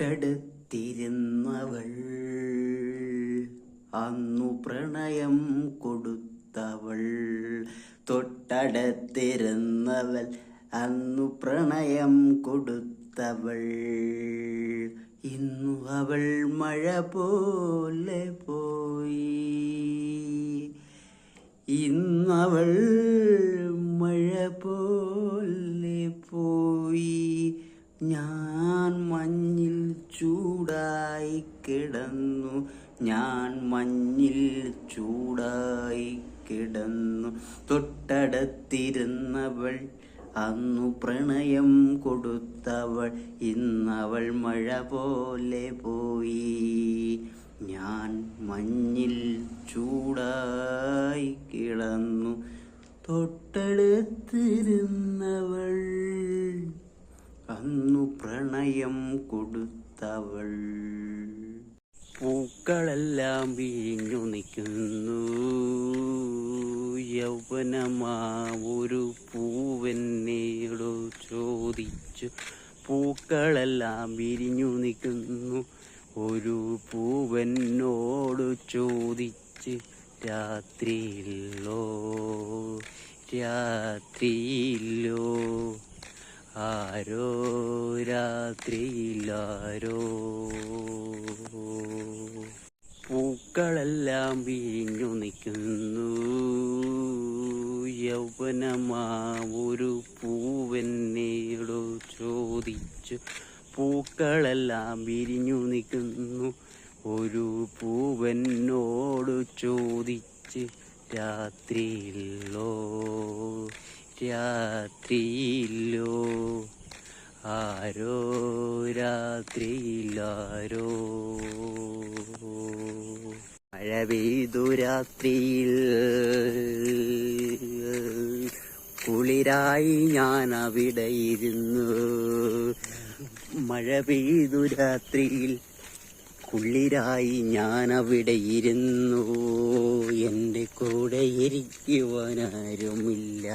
തൊട്ടടുത്തിരുന്നവൾ അന്നു പ്രണയം കൊടുത്തവൾ. തൊട്ടടുത്തിരുന്നവൾ. അന്നു പ്രണയം കൊടുത്തവൾ. ഇന്നു അവൾ മഴ പോലെ പോയി. ഇന്നവൾ മഴ പോലെ ഞാൻ മഞ്ഞിൽ ചൂടായി കിടന്നു. തൊട്ടടുത്തിരുന്നവൾ അന്നു പ്രണയം കൊടുത്തവൾ. ഇന്നവൾ മഴ പോലെ പോയി. ഞാൻ മഞ്ഞിൽ ചൂടായി കിടന്നു. തൊട്ടടുത്തിരുന്നവൾ അന്നു പ്രണയം കൊടുത്തവൾ. പൂക്കളെല്ലാം വീഞ്ഞു നിൽക്കുന്നു. യൗവനമാ ഒരു പൂവെന്നേടോ ചോദിച്ചു. പൂക്കളെല്ലാം വിരിഞ്ഞു നിൽക്കുന്നു. ഒരു പൂവെന്നോട് ചോദിച്ച് രാത്രിയില്ലോ രാത്രിയില്ലോ ആരോ രാത്രിയിലാരോ? പൂക്കളെല്ലാം വീഞ്ഞു നിൽക്കുന്നു. യൗവനമാ ഒരു പൂവെന്നേടോ ചോദിച്ചു. പൂക്കളെല്ലാം വിരിഞ്ഞു നിൽക്കുന്നു. ഒരു പൂവെന്നോട് ചോദിച്ച് രാത്രിയില്ലോ രാത്രിയില്ലോ ആരോ രാത്രിയിലാരോ? പെയ്തു രാത്രിയിൽ. കുളിരായി ഞാൻ അവിടെ ഇരുന്നു. മഴ പെയ്തു രാത്രിയിൽ കുളിരായി ഞാൻ അവിടെ ഇരുന്നു. എന്റെ കൂടെ ഇരിക്കുവാനാരുമില്ല.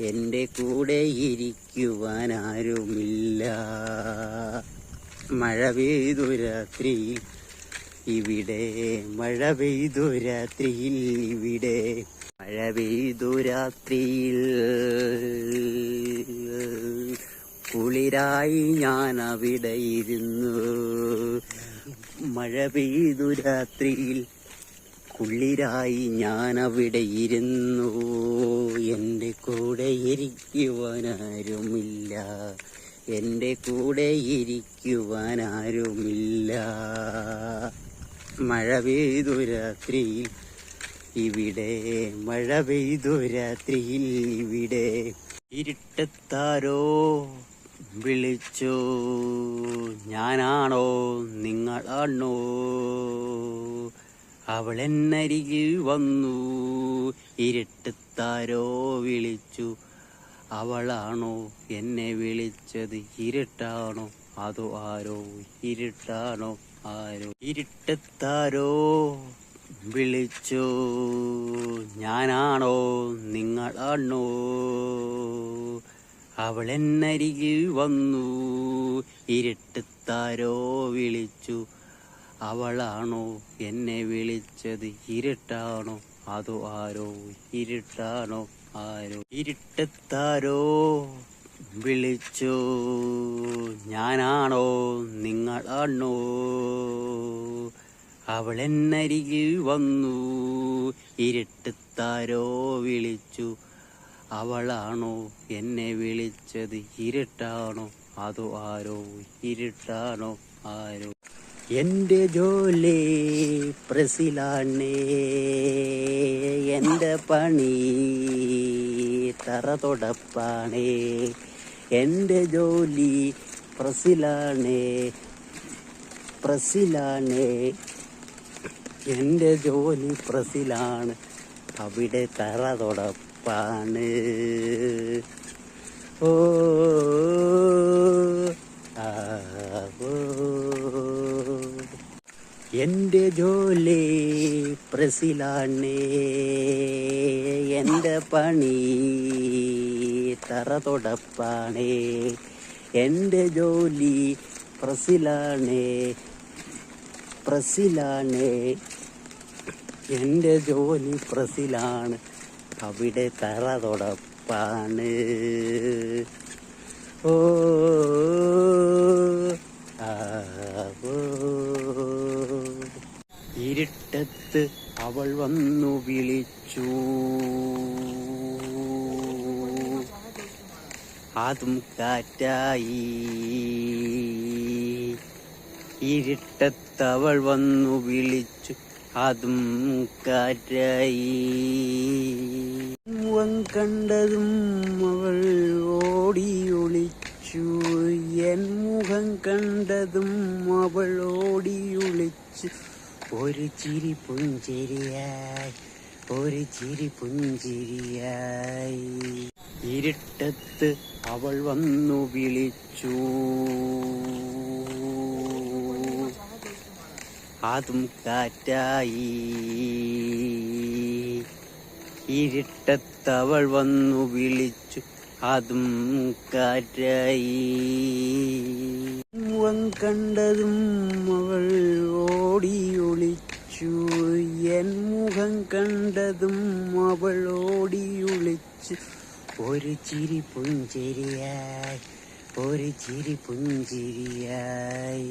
എന്റെ കൂടെ ഇരിക്കുവാനാരുമില്ല. മഴ പെയ്തു രാത്രിയിൽ ഇവിടെ മഴ പെയ്തു രാത്രിയിൽ ഇവിടെ മഴ പെയ്തു രാത്രിയിൽ. കുളിരായി ഞാൻ അവിടെ ഇരുന്നു. മഴ പെയ്തു രാത്രിയിൽ കുളിരായി ഞാൻ അവിടെ ഇരുന്നു. എന്റെ കൂടെ ഇരിക്കുവാനാരുമില്ല. എന്റെ കൂടെ ഇരിക്കുവാനാരുമില്ല. മഴ പെയ്തു രാത്രിയിൽ ഇവിടെ മഴ പെയ്തു രാത്രിയിൽ ഇവിടെ ഇരുട്ടത്താരോ വിളിച്ചോ? ഞാനാണോ നിങ്ങളാണോ? അവൾ എന്നരികിൽ വന്നു ഇരുട്ടത്താരോ വിളിച്ചു. അവളാണോ എന്നെ വിളിച്ചത്? ഇരുട്ടാണോ? അതോ ആരോ ഇരുട്ടാണോ? ആരോ ഇരുട്ടത്താരോ വിളിച്ചു? ഞാനാണോ നിങ്ങളാണോ? അവൾ എന്നരികിൽ വന്നു. ഇരുട്ടത്താരോ വിളിച്ചു. അവളാണോ എന്നെ വിളിച്ചത്? ഇരുട്ടാണോ? അതോ ആരോ? ഇരുട്ടാണോ? ആരോ? ഇരുട്ടത്താരോ? വിളിച്ചോ. ഞാനാണോ നിങ്ങളാണോ? അവൾ എന്നരികിൽ വന്നു. ഇരുട്ടത്താരോ വിളിച്ചു. അവളാണോ എന്നെ വിളിച്ചത്? ഇരുട്ടാണോ? അതോ ആരോ? ഇരുട്ടാണോ? ആരോ? എന്റെ ജോലി പ്രസിലാണേ. എന്റെ പണി തറ തുടപ്പാണേ. എന്റെ ജോലി പ്രസിലാണേ പ്രസിലാണേ. എന്റെ ജോലി പ്രസിലാണ് അവിടെ തറ തുടപ്പാണ്. ഓ എന്റെ ജോലി പ്രസിലാണേ എന്റെ പണി തറ തുടപ്പാണേ. എന്റെ ജോലി പ്രസിലാണേ. പ്രസിലാണേ. എന്റെ ജോലി പ്രസിലാണ്. അവിടെ തറ തുടപ്പാണ്. ഓ. ഇരുട്ടത്ത് അവൾ വന്നു വിളിച്ചു. അതും കാറ്റായി. ഇരുട്ടത്തവൾ വന്നു വിളിച്ചു അതും കാറ്റായി. കണ്ടതും അവൾ ഓടി ഒളിച്ചു. എൻ മുഖം കണ്ടതും അവൾ ഓടി ഒളിച്ചു. ഒരു ചിരി പുഞ്ചിരിയായി ഒരു ചിരി പുഞ്ചിരിയായി. ഇരുട്ടത്ത് അവൾ വന്നു വിളിച്ചു. അതും കാറ്റായി. ഇരുട്ടത്തവൾ വന്നു വിളിച്ചു. അതും കാറ്റായി. കണ്ടതും അവൾ ഓടി ഒളിച്ചു. എൻ മുഖം കണ്ടതും അവൾ ഓടി ഒളിച്ചു. ഒരു ചിരി പുഞ്ചിരിയായി ഒരു ചിരി പുഞ്ചിരിയായി.